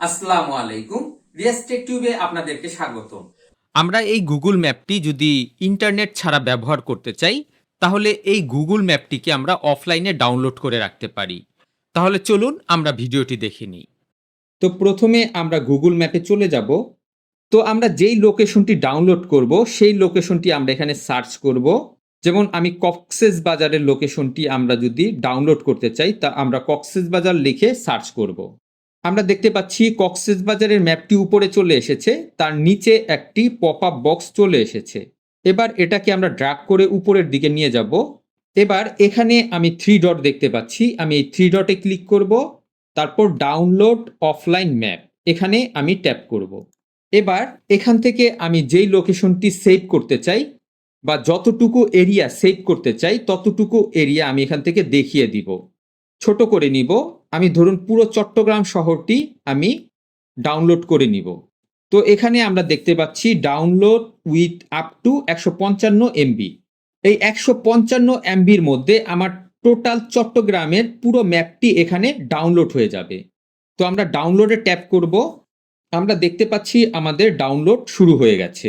আসসালামু আলাইকুম। টিউবে আপনাদেরকে স্বাগত আমরা এই গুগল ম্যাপটি যদি ইন্টারনেট ছাড়া ব্যবহার করতে চাই, তাহলে এই গুগল ম্যাপটিকে আমরা অফলাইনে ডাউনলোড করে রাখতে পারি। তাহলে চলুন আমরা ভিডিওটি দেখে নিই। তো প্রথমে আমরা গুগল ম্যাপে চলে যাব। তো আমরা যেই লোকেশনটি ডাউনলোড করব, সেই লোকেশনটি আমরা এখানে সার্চ করব। যেমন আমি কক্সেস বাজারের লোকেশনটি আমরা যদি ডাউনলোড করতে চাই, তা আমরা কক্সেস বাজার লিখে সার্চ করব। আমরা দেখতে পাচ্ছি কক্সেস বাজারের ম্যাপটি উপরে চলে এসেছে, তার নিচে একটি পপ আপ বক্স চলে এসেছে। এবার এটাকে আমরা ড্রাগ করে উপরের দিকে নিয়ে যাব। এবার এখানে আমি থ্রি ডট দেখতে পাচ্ছি, আমি এই থ্রি ডটে ক্লিক করব, তারপর ডাউনলোড অফলাইন ম্যাপ এখানে আমি ট্যাপ করব। এবার এখান থেকে আমি যেই লোকেশনটি সেভ করতে চাই, বা যতটুকু এরিয়া সেভ করতে চাই, ততটুকু এরিয়া আমি এখান থেকে দেখিয়ে দিব। ছোট করে নিব। আমি ধরুন পুরো চট্টগ্রাম শহরটি আমি ডাউনলোড করে নিব। তো এখানে আমরা দেখতে পাচ্ছি ডাউনলোড উইথ আপ টু একশো পঞ্চান্ন এমবি এই একশো পঞ্চান্ন এমবির মধ্যে আমার টোটাল চট্টগ্রামের পুরো ম্যাপটি এখানে ডাউনলোড হয়ে যাবে। তো আমরা ডাউনলোডে ট্যাপ করব। আমরা দেখতে পাচ্ছি আমাদের ডাউনলোড শুরু হয়ে গেছে।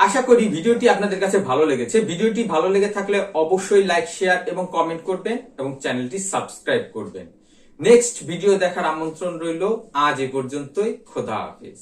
আশা করি ভিডিওটি আপনাদের কাছে ভালো লেগেছে। ভিডিওটি ভালো লেগে থাকলে অবশ্যই লাইক শেয়ার এবং কমেন্ট করবেন এবং চ্যানেলটি সাবস্ক্রাইব করবেন। নেক্সট ভিডিও দেখার আমন্ত্রণ রইল। আজ এ পর্যন্তই। খোদা হাফেজ।